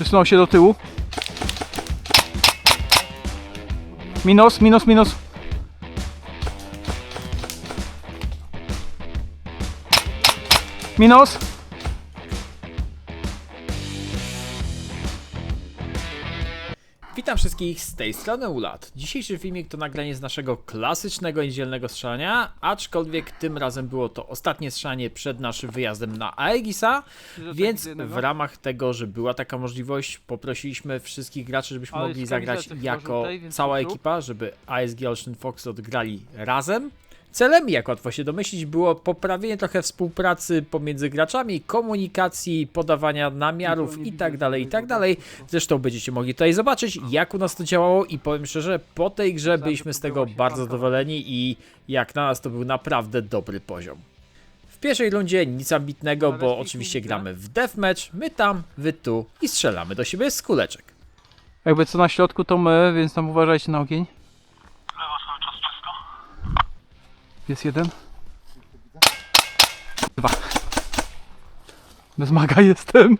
Przesunął się do tyłu. Minus, minus, minus. Minus. Witam wszystkich z tej strony Ulat. Dzisiejszy filmik to nagranie z naszego klasycznego niedzielnego strzelania, aczkolwiek tym razem było to ostatnie strzelanie przed naszym wyjazdem na Aegisa, więc w ramach tego, że była taka możliwość, poprosiliśmy wszystkich graczy, żebyśmy mogli zagrać jako cała ekipa, żeby ASG Olsztyn Fox odgrali razem. Celem, jak łatwo się domyślić, było poprawienie trochę współpracy pomiędzy graczami, komunikacji, podawania namiarów i tak dalej, i tak dalej. Zresztą będziecie mogli tutaj zobaczyć, jak u nas to działało i powiem szczerze, po tej grze byliśmy z tego bardzo zadowoleni i jak na nas to był naprawdę dobry poziom. W pierwszej rundzie nic ambitnego, bo oczywiście gramy w deathmatch, my tam, wy tu i strzelamy do siebie z kuleczek. Jakby co na środku to my, więc tam uważajcie na ogień. Lewa cały czas czysto. Jest jeden. Dwa. Bez maga jestem.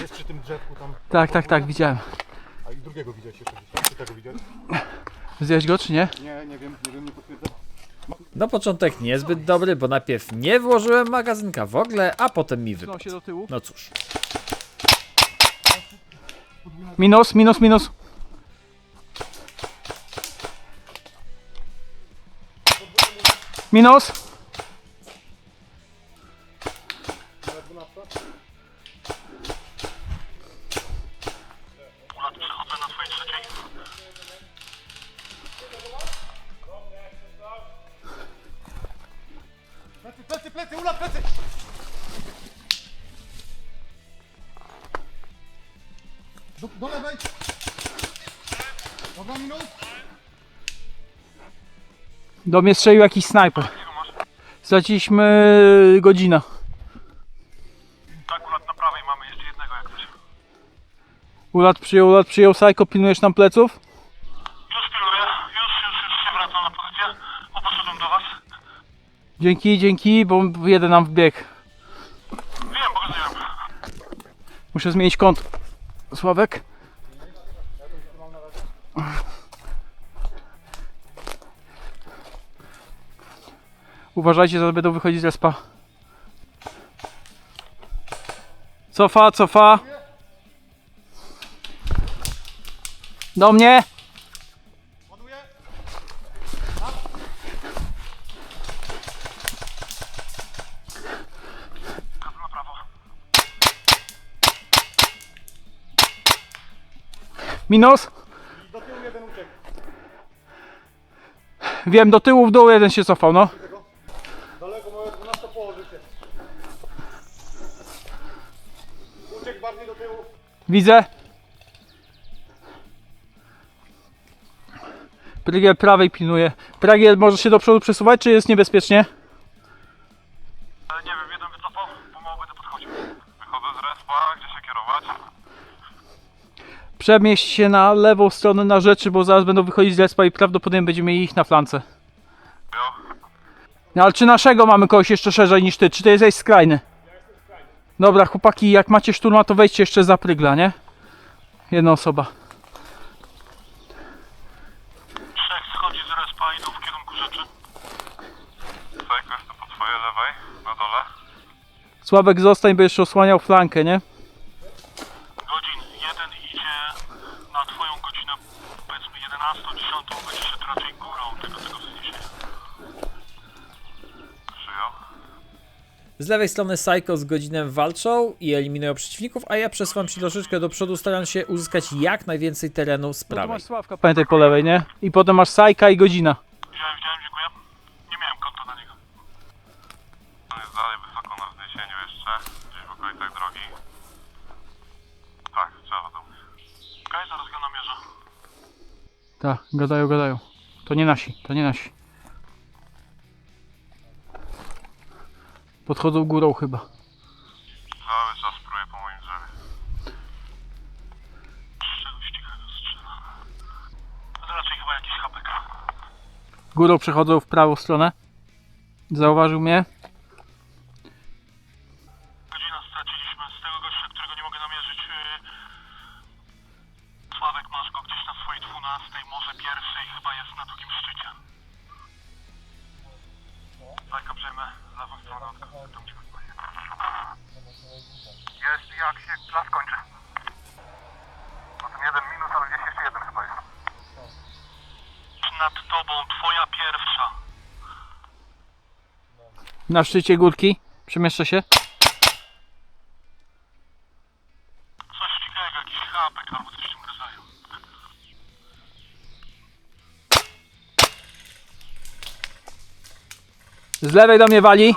Jest przy tym drzewku tam, Tak, tak, tak, widziałem. a i drugiego widziałeś jeszcze gdzieś? Czy tego widziałeś? Zjadłeś go czy nie? Nie, nie wiem, nie wiem, nie potwierdzam. Na początek niezbyt dobry, bo najpierw nie włożyłem magazynka w ogóle, a potem mi wypadł. się do tyłu. No cóż. Minus, minus, minus. Minus. Plecy, plecy, plecy, ula, plecy! Do, do lewej! Dobra, minut! Do mnie strzelił jakiś snajper. Straciliśmy godzinę. Tak, ulat na prawej mamy jeszcze jednego jak coś. Ulat przyjął, ulat przyjął, Psycho, pilnujesz nam pleców? Już piluję, już, już, już się wracam na pozycję. Poszedłem do was. Dzięki, dzięki, bo jeden nam wbiegł. Wiem, pokazuję. Muszę zmienić kąt. Sławek? Uważajcie, zaraz będą wychodzić z respa. Cofa, cofa. Do mnie. Minus. Do tyłu jeden uciekł. Wiem, do tyłu, w dół jeden się cofał, no. Daleko, małe 12 położy się. Uciekł bardziej do tyłu. Widzę. Prygiel prawej pilnuje. Pragiel może się do przodu przesuwać, czy jest niebezpiecznie? Ale nie wiem, jeden wycofał, pomału będę podchodził. Wychodzę z respa, gdzie się kierować. Przemieść się na lewą stronę na rzeczy, bo zaraz będą wychodzić z respa i prawdopodobnie będziemy mieli ich na flance. Jo. No ale czy naszego mamy kogoś jeszcze szerzej niż ty? Czy ty jesteś skrajny? Dobra, chłopaki, jak macie szturma, to wejdźcie jeszcze za prygla, nie? Jedna osoba. Trzech schodzi z respa, idą w kierunku rzeczy. Sajko jestem po twojej lewej, na dole. Sławek, zostań, będziesz osłaniał flankę, nie? godzin. Jeden idzie na twoją godzinę, powiedzmy 11, 10, będzie szedł raczej górą tego, tego wzniesienia. Przyjął. Z lewej strony Psycho z godzinem walczą i eliminują przeciwników, a ja przesuwam się troszeczkę do przodu, starając się uzyskać jak najwięcej terenu z No to prawej. masz Sławka, pamiętaj po lewej, nie? I potem masz Sajka i godzina. Widziałem, widziałem, dziękuję. Nie miałem konta na niego. On jest dalej wysoko na wzniesieniu jeszcze, gdzieś w okolicach drogi. Tak, trzeba do mnie. Okej, zaraz go namierzę. Tak, gadają, gadają. To nie nasi, to nie nasi. Podchodzą górą chyba. No, Cały czas próbuję po moim drzewie. Z czegoś ciekawego. To raczej chyba jakiś hapek. Górą przechodzą w prawą stronę. Zauważył mnie. Godzina straciliśmy z tego gościa, którego nie mogę namierzyć. yy, Sławek masz go gdzieś na swojej 12, może pierwszej, chyba jest na drugim szczycie. Tak, przejmę lewą stronę od Katowic. Jest jak się plac kończy. Potem jeden minus, ale gdzieś jeszcze jeden chyba jest. Nad tobą twoja pierwsza. Na szczycie górki przemieszcza się. Coś ciekawego, jakiś chapek albo coś Z lewej do mnie wali.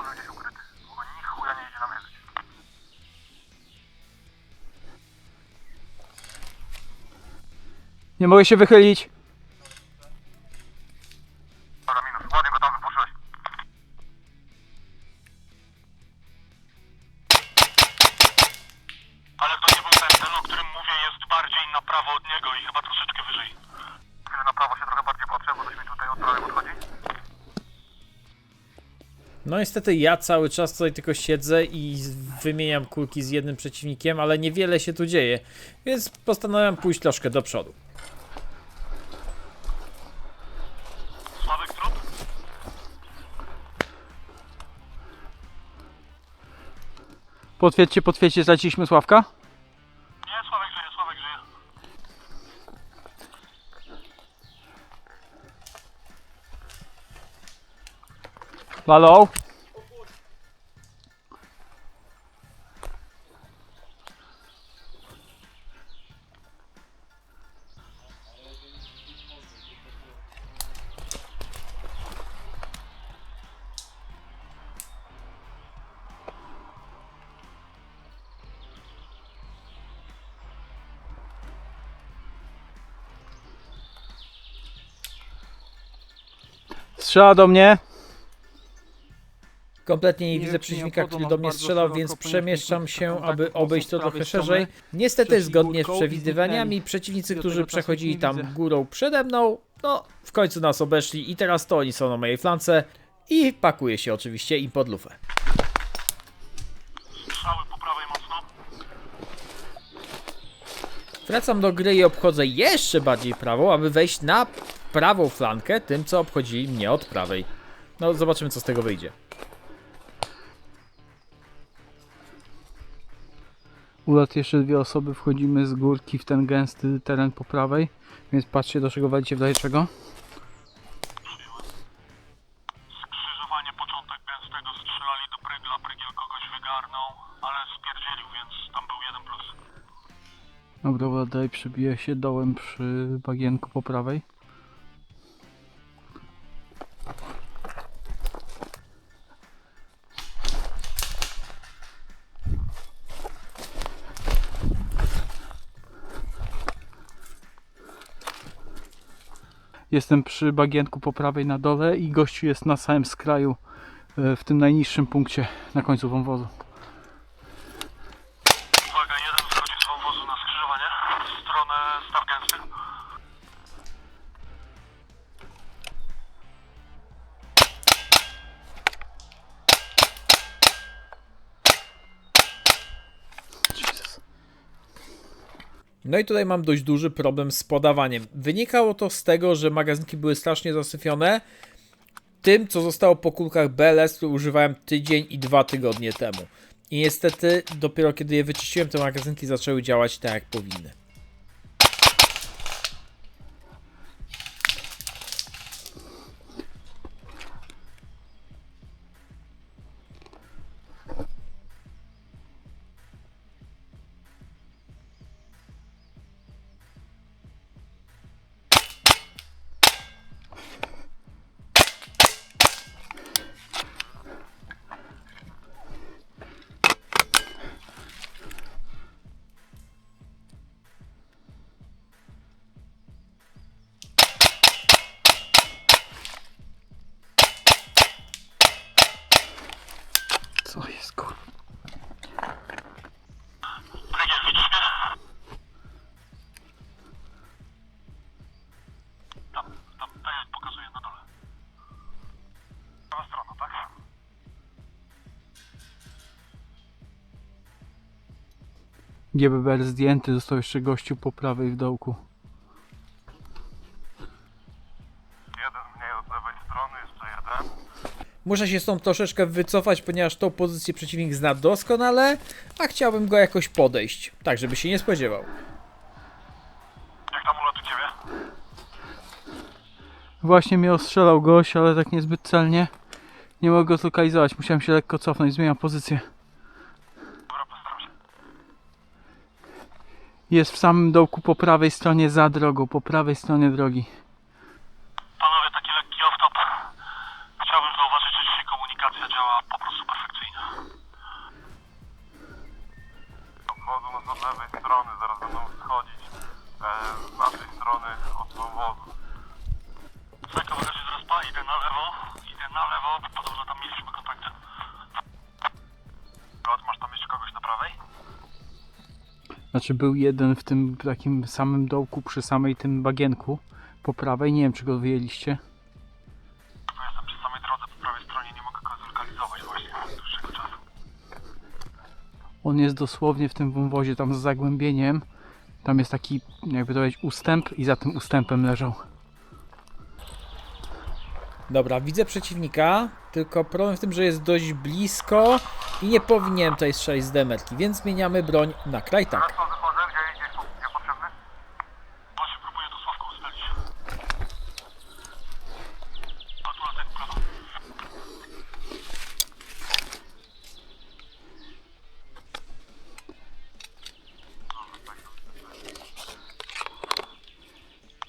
Nie mogę się wychylić. No niestety ja cały czas tutaj tylko siedzę i wymieniam kulki z jednym przeciwnikiem, ale niewiele się tu dzieje, więc postanowiłem pójść troszkę do przodu. Potwierdźcie, potwierdźcie, zleciliśmy Sławka. Nie, Sławek żyje, Sławek żyje. Halo? Strzela do mnie. Kompletnie nie, Nie widzę przeciwnika, który do mnie strzelał, więc przemieszczam się, aby obejść to trochę szerzej. Niestety, zgodnie z przewidywaniami, przeciwnicy, którzy przechodzili tam górą przede mną, no w końcu nas obeszli i teraz to oni są na mojej flance i pakuje się oczywiście im pod lufę. Strzały po prawej mocno. Wracam do gry i obchodzę jeszcze bardziej prawą, aby wejść na prawą flankę tym, co obchodzili mnie od prawej. No zobaczymy, co z tego wyjdzie. Ulat jeszcze dwie osoby, wchodzimy z górki w ten gęsty teren po prawej, więc patrzcie do czego walicie w razie czego. Skrzyżowanie, początek gęstego, strzelali do prygla, prygiel kogoś wygarnął, ale spierdzielił, więc tam był jeden plus. Dobra, dalej przebije się dołem przy bagienku po prawej. Jestem przy bagienku po prawej na dole i gościu jest na samym skraju, e, w tym najniższym punkcie na końcu wąwozu. No i tutaj mam dość duży problem z podawaniem. Wynikało to z tego, że magazynki były strasznie zasyfione tym, co zostało po kulkach BLS, które używałem tydzień i dwa tygodnie temu. I niestety dopiero kiedy je wyczyściłem, te magazynki zaczęły działać tak jak powinny. Co jest kur... Prygiel, widzisz mnie? Tam, tam, tak jak pokazuje na dole. Prawa strona, tak? GBBR zdjęty, został jeszcze gościu po prawej w dołku. Jeden mniej od lewej strony, jeszcze jeden. Muszę się stąd troszeczkę wycofać, ponieważ tą pozycję przeciwnik zna doskonale, a chciałbym go jakoś podejść, tak żeby się nie spodziewał. Jak tam ulot u ciebie? Właśnie mnie ostrzelał gość, ale tak niezbyt celnie. Nie mogę go zlokalizować, musiałem się lekko cofnąć, zmieniam pozycję. Dobra, postaram się. Jest w samym dołku po prawej stronie za drogą, po prawej stronie drogi. Panowie, taki lekki off-top. Chciałbym zauważyć, że dzisiaj komunikacja działa po prostu perfekcyjnie. Obchodzą nas od lewej strony, zaraz będą schodzić e, z naszej strony od wąwozu. Czekam, że się zrespa, idę na lewo, idę na lewo, podobno tam mieliśmy kontakty. Rod, masz tam jeszcze kogoś na prawej? Znaczy był jeden w tym takim samym dołku przy samej tym bagienku po prawej. Nie wiem czy go wyjęliście. On jest dosłownie w tym wąwozie tam z zagłębieniem. Tam jest taki jakby to powiedzieć ustęp i za tym ustępem leżał. Dobra, widzę przeciwnika, tylko problem w tym, że jest dość blisko i nie powinienem tutaj strzelić z demerki, więc zmieniamy broń na krajtak. Co wychodzę, gdzie, gdzie, gdzie potrzebny? Właśnie próbuję to Sławko ustalić. Patulatek w prawo.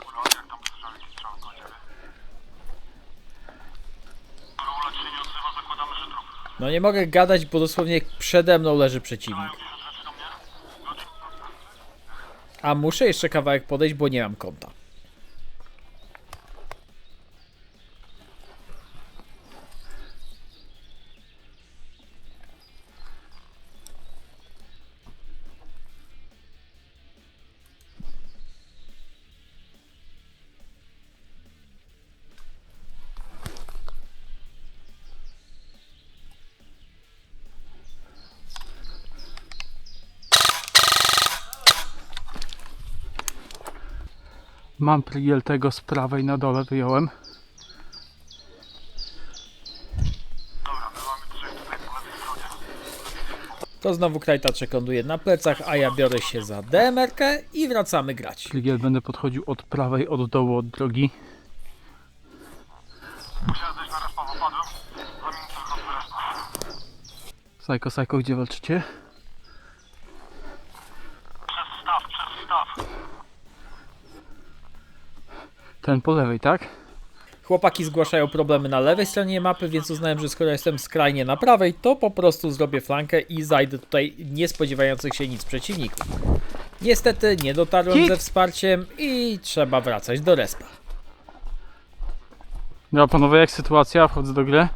Ulot, jak tam słyszał jakieś strzały koło ciebie? Skoro ulot się nie odzywa, zakładamy, że trup. No nie mogę gadać, bo dosłownie przede mną leży przeciwnik. A muszę jeszcze kawałek podejść, bo nie mam konta. Mam prygiel tego z prawej na dole wyjąłem. To znowu krajtaczek ląduje na plecach, a ja biorę się za demerkę i wracamy grać. Prygiel będę podchodził od prawej, od dołu, od drogi. Musiałem zejść na respa, bo padłem. Za minutę wychodzę z respa. Sajko, sajko, gdzie walczycie? Przez staw, przez staw. Ten po lewej, tak? Chłopaki zgłaszają problemy na lewej stronie mapy, więc uznałem, że skoro jestem skrajnie na prawej, to po prostu zrobię flankę i zajdę tutaj nie spodziewających się nic przeciwników. Niestety nie dotarłem Hit! ze wsparciem i trzeba wracać do respa. Dobra panowie, jak sytuacja? Wchodzę do gry.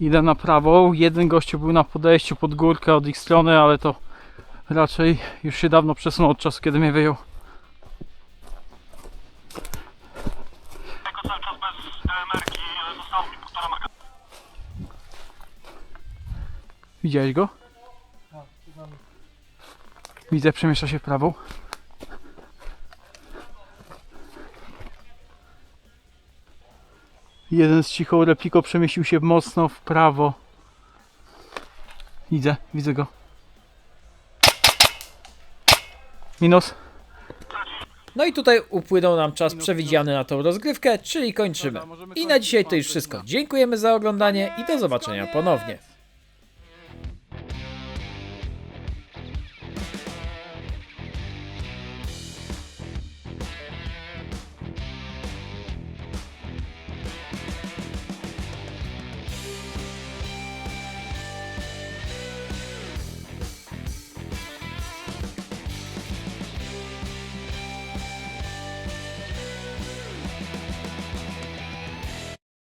Idę na prawą. Jeden gościu był na podejściu pod górkę od ich strony, ale to raczej już się dawno przesunął od czasu, kiedy mnie wyjął. Jako cały czas bez DMR-ki e, zostało mi półtora marka. Widziałeś go? Widzę, przemieszcza się w prawą. Jeden z cichą repliką przemieścił się mocno w prawo. Widzę, widzę go. Minus. No i tutaj upłynął nam czas przewidziany na tą rozgrywkę, czyli kończymy. I na dzisiaj to już wszystko. Dziękujemy za oglądanie i do zobaczenia ponownie.